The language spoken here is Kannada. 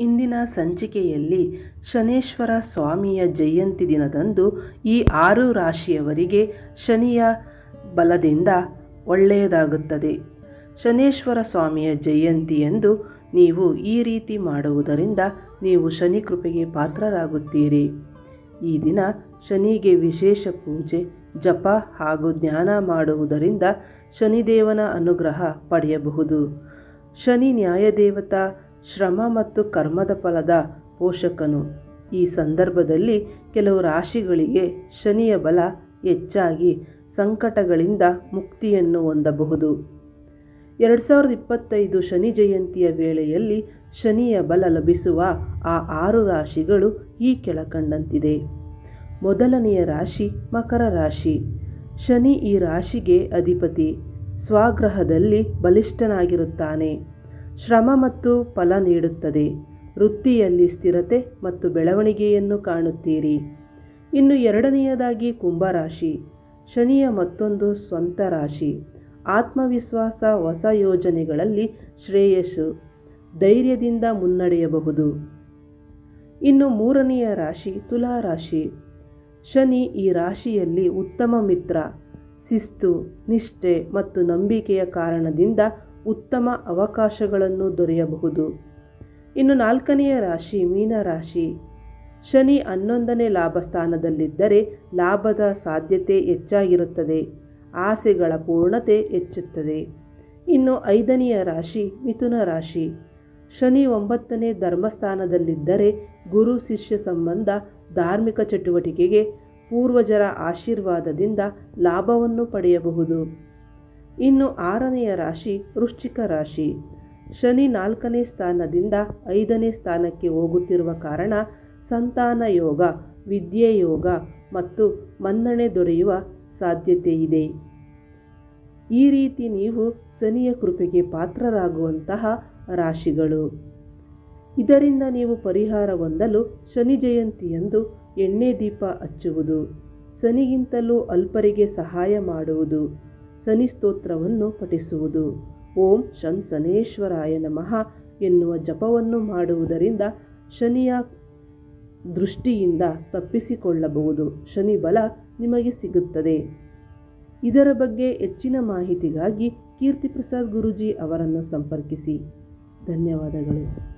ಇಂದಿನ ಸಂಚಿಕೆಯಲ್ಲಿ ಶನೇಶ್ವರ ಸ್ವಾಮಿಯ ಜಯಂತಿ ದಿನದಂದು ಈ ಆರು ರಾಶಿಯವರಿಗೆ ಶನಿಯ ಬಲದಿಂದ ಒಳ್ಳೆಯದಾಗುತ್ತದೆ. ಶನೇಶ್ವರ ಸ್ವಾಮಿಯ ಜಯಂತಿಯಂದು ನೀವು ಈ ರೀತಿ ಮಾಡುವುದರಿಂದ ನೀವು ಶನಿ ಕೃಪೆಗೆ ಪಾತ್ರರಾಗುತ್ತೀರಿ. ಈ ದಿನ ಶನಿಗೆ ವಿಶೇಷ ಪೂಜೆ, ಜಪ ಹಾಗೂ ಧ್ಯಾನ ಮಾಡುವುದರಿಂದ ಶನಿದೇವನ ಅನುಗ್ರಹ ಪಡೆಯಬಹುದು. ಶನಿ ನ್ಯಾಯದೇವತಾ ಶ್ರಮ ಮತ್ತು ಕರ್ಮದ ಫಲದ ಪೋಷಕನು. ಈ ಸಂದರ್ಭದಲ್ಲಿ ಕೆಲವು ರಾಶಿಗಳಿಗೆ ಶನಿಯ ಬಲ ಹೆಚ್ಚಾಗಿ ಸಂಕಟಗಳಿಂದ ಮುಕ್ತಿಯನ್ನು ಹೊಂದಬಹುದು. ಎರಡು ಸಾವಿರದ ಇಪ್ಪತ್ತೈದು ಶನಿ ಜಯಂತಿಯ ವೇಳೆಯಲ್ಲಿ ಶನಿಯ ಬಲ ಲಭಿಸುವ ಆ ಆರು ರಾಶಿಗಳು ಈ ಕೆಳಕಂಡಂತಿದೆ. ಮೊದಲನೆಯ ರಾಶಿ ಮಕರ ರಾಶಿ. ಶನಿ ಈ ರಾಶಿಗೆ ಅಧಿಪತಿ. ಸ್ವಗ್ರಹದಲ್ಲಿ ಬಲಿಷ್ಠನಾಗಿರುತ್ತಾನೆ. ಶ್ರಮ ಮತ್ತು ಫಲ ನೀಡುತ್ತದೆ. ವೃತ್ತಿಯಲ್ಲಿ ಸ್ಥಿರತೆ ಮತ್ತು ಬೆಳವಣಿಗೆಯನ್ನು ಕಾಣುತ್ತೀರಿ. ಇನ್ನು ಎರಡನೆಯದಾಗಿ ಕುಂಭರಾಶಿ. ಶನಿಯ ಮತ್ತೊಂದು ಸ್ವಂತ ರಾಶಿ. ಆತ್ಮವಿಶ್ವಾಸ ಹೊಸ ಯೋಜನೆಗಳಲ್ಲಿ ಶ್ರೇಯಸ್ಸು. ಧೈರ್ಯದಿಂದ ಮುನ್ನಡೆಯಬಹುದು. ಇನ್ನು ಮೂರನೆಯ ರಾಶಿ ತುಲಾ ರಾಶಿ. ಶನಿ ಈ ರಾಶಿಯಲ್ಲಿ ಉತ್ತಮ ಮಿತ್ರ. ಶಿಸ್ತು, ನಿಷ್ಠೆ ಮತ್ತು ನಂಬಿಕೆಯ ಕಾರಣದಿಂದ ಉತ್ತಮ ಅವಕಾಶಗಳನ್ನು ದೊರೆಯಬಹುದು. ಇನ್ನು ನಾಲ್ಕನೆಯ ರಾಶಿ ಮೀನ ರಾಶಿ. ಶನಿ ಹನ್ನೊಂದನೇ ಲಾಭ ಸ್ಥಾನದಲ್ಲಿದ್ದರೆ ಲಾಭದ ಸಾಧ್ಯತೆ ಹೆಚ್ಚಾಗಿರುತ್ತದೆ. ಆಸೆಗಳ ಪೂರ್ಣತೆ ಹೆಚ್ಚುತ್ತದೆ. ಇನ್ನು ಐದನೆಯ ರಾಶಿ ಮಿಥುನ ರಾಶಿ. ಶನಿ ಒಂಬತ್ತನೇ ಧರ್ಮಸ್ಥಾನದಲ್ಲಿದ್ದರೆ ಗುರು ಶಿಷ್ಯ ಸಂಬಂಧ ಧಾರ್ಮಿಕ ಚಟುವಟಿಕೆಗೆ ಪೂರ್ವಜರ ಆಶೀರ್ವಾದದಿಂದ ಲಾಭವನ್ನು ಪಡೆಯಬಹುದು. ಇನ್ನು ಆರನೆಯ ರಾಶಿ ವೃಶ್ಚಿಕ ರಾಶಿ. ಶನಿ ನಾಲ್ಕನೇ ಸ್ಥಾನದಿಂದ ಐದನೇ ಸ್ಥಾನಕ್ಕೆ ಹೋಗುತ್ತಿರುವ ಕಾರಣ ಸಂತಾನ ಯೋಗ, ವಿದ್ಯೆ ಯೋಗ ಮತ್ತು ಮನ್ನಣೆ ದೊರೆಯುವ ಸಾಧ್ಯತೆ ಇದೆ. ಈ ರೀತಿ ನೀವು ಶನಿಯ ಕೃಪೆಗೆ ಪಾತ್ರರಾಗುವಂತಹ ರಾಶಿಗಳು. ಇದರಿಂದ ನೀವು ಪರಿಹಾರ ಹೊಂದಲು ಶನಿ ಜಯಂತಿಯಂದು ಎಣ್ಣೆ ದೀಪ ಹಚ್ಚುವುದು. ಶನಿಗಿಂತಲೂ ಅಲ್ಪರಿಗೆ ಸಹಾಯ ಮಾಡುವುದು. ಶನಿ ಸ್ತೋತ್ರವನ್ನು ಪಠಿಸುವುದು. ಓಂ ಶನ್ ಶನೇಶ್ವರಾಯ ನಮಃ ಎನ್ನುವ ಜಪವನ್ನು ಮಾಡುವುದರಿಂದ ಶನಿಯ ದೃಷ್ಟಿಯಿಂದ ತಪ್ಪಿಸಿಕೊಳ್ಳಬಹುದು. ಶನಿ ಬಲ ನಿಮಗೆ ಸಿಗುತ್ತದೆ. ಇದರ ಬಗ್ಗೆ ಹೆಚ್ಚಿನ ಮಾಹಿತಿಗಾಗಿ ಕೀರ್ತಿಪ್ರಸಾದ್ ಗುರೂಜಿ ಅವರನ್ನು ಸಂಪರ್ಕಿಸಿ. ಧನ್ಯವಾದಗಳು.